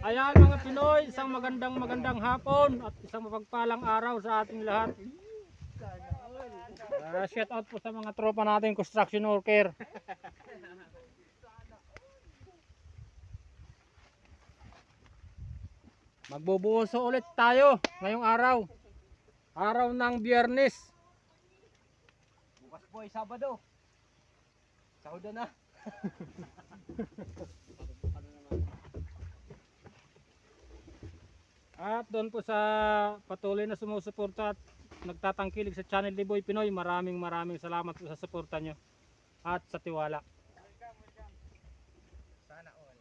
Ayan mga Pinoy, isang magandang magandang hapon at isang mapagpalang araw sa ating lahat. Uh, shout out po sa mga tropa natin construction worker. Magbubuhos ulit tayo ngayong araw. Araw ng biyernes. Bukas po ay Sabado. Sahuda na. At doon po sa patuloy na sumusuporta at nagtatangkilig sa channel ni Boy Pinoy, maraming maraming salamat po sa suporta nyo at sa tiwala. Sana all.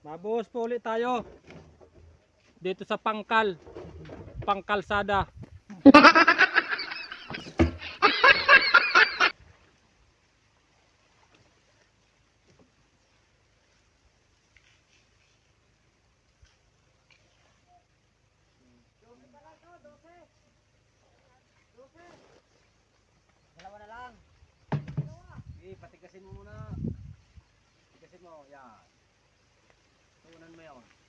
Mabuhos po ulit tayo dito sa Pangkal, Pangkalsada. Dalawa na lang. Sige, patigasin mo muna. Patigasin mo, yan. Tuunan mo yun.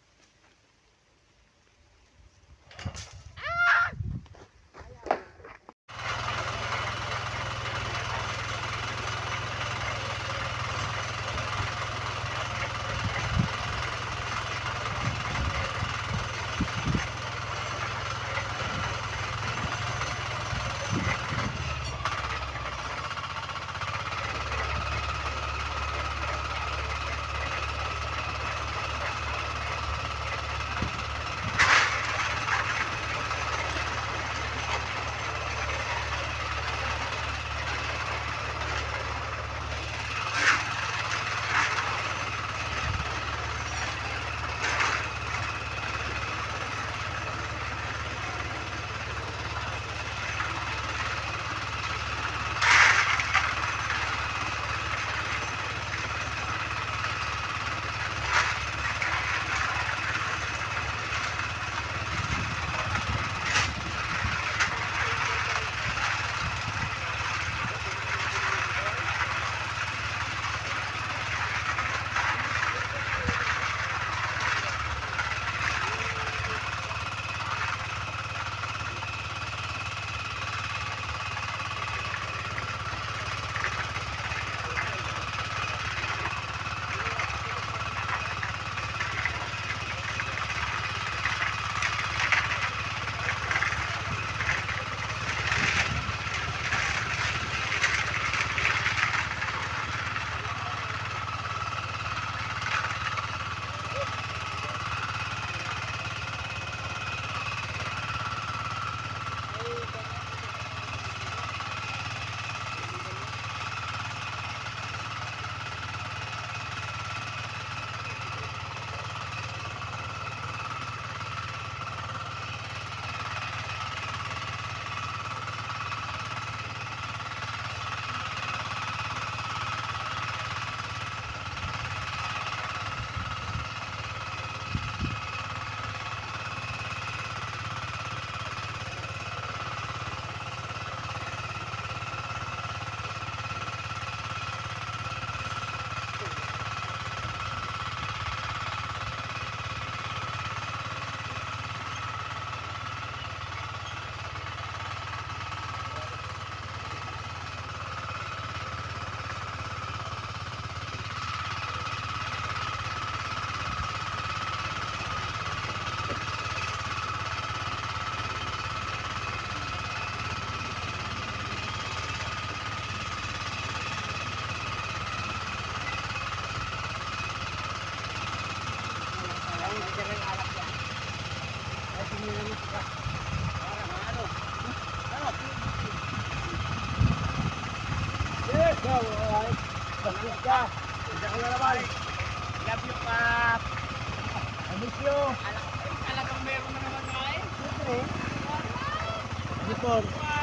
Love you, Kap. I miss you. Talagang meron na naman nga eh. Siyempre. Before.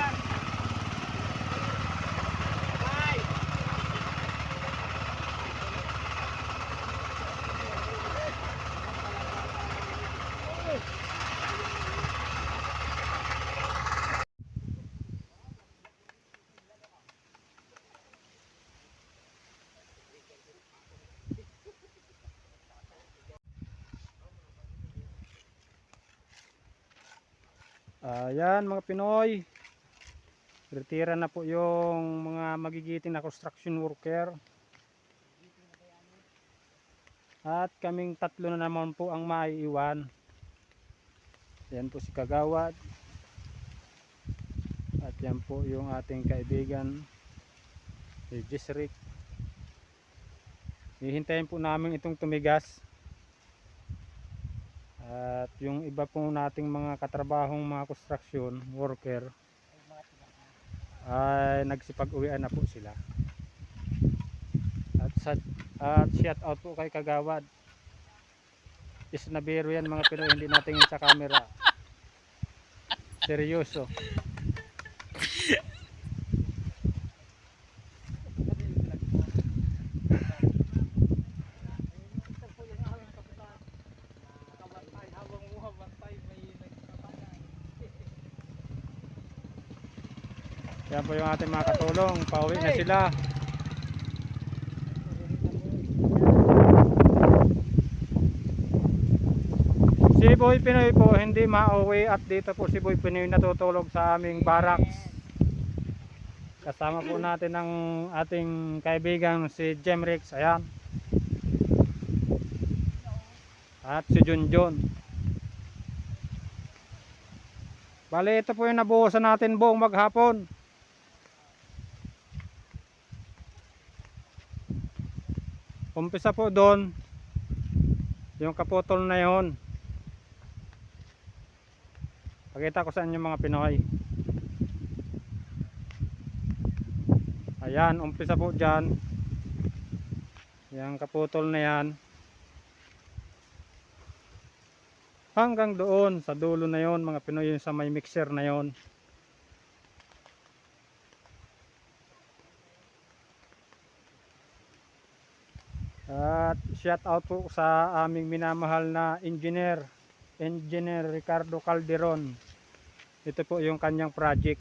Ayan mga Pinoy. Retira na po yung mga magigiting na construction worker. At kaming tatlo na naman po ang maiiwan. Yan po si Kagawad. At yan po yung ating kaibigan si Jesrick. Hihintayin po namin itong tumigas. At yung iba po nating mga katrabahong mga construction worker ay nagsipag-uwian na po sila. At sa at shout out po kay Kagawad. Is na biro yan mga Pinoy hindi natingin sa camera. Seryoso. Yan po yung ating mga katulong. Pauwi na sila. Si Boy Pinoy po hindi mauwi at dito po si Boy Pinoy natutulog sa aming barracks. Kasama po natin ang ating kaibigan si Jemrix. Ayan. At si Junjun. Bale, ito po yung nabuhusan natin buong maghapon. Umpisa po doon. Yung kaputol na yon. Pakita ko sa inyo mga Pinoy. Ayan, umpisa po dyan. Yung kaputol na yan. Hanggang doon, sa dulo na yon mga Pinoy, yung sa may mixer na yon. At shout out po sa aming minamahal na engineer, Engineer Ricardo Calderon. Ito po yung kanyang project.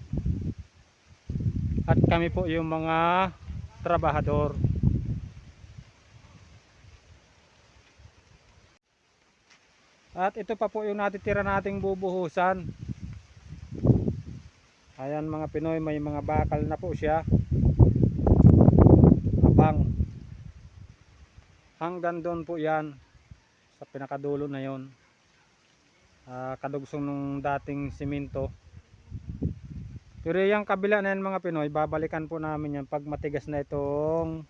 At kami po yung mga trabahador. At ito pa po yung natitira nating bubuhusan. Ayan mga Pinoy, may mga bakal na po siya. Abang. Hanggang doon po yan. Sa pinakadulo na yon. Ah, kadugsong nung dating simento. Pero yung kabila na yan mga Pinoy, babalikan po namin yan pag matigas na itong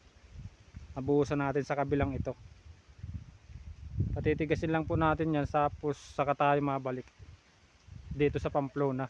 abuhusan natin sa kabilang ito. Patitigasin lang po natin yan tapos saka tayo mabalik dito sa Pamplona.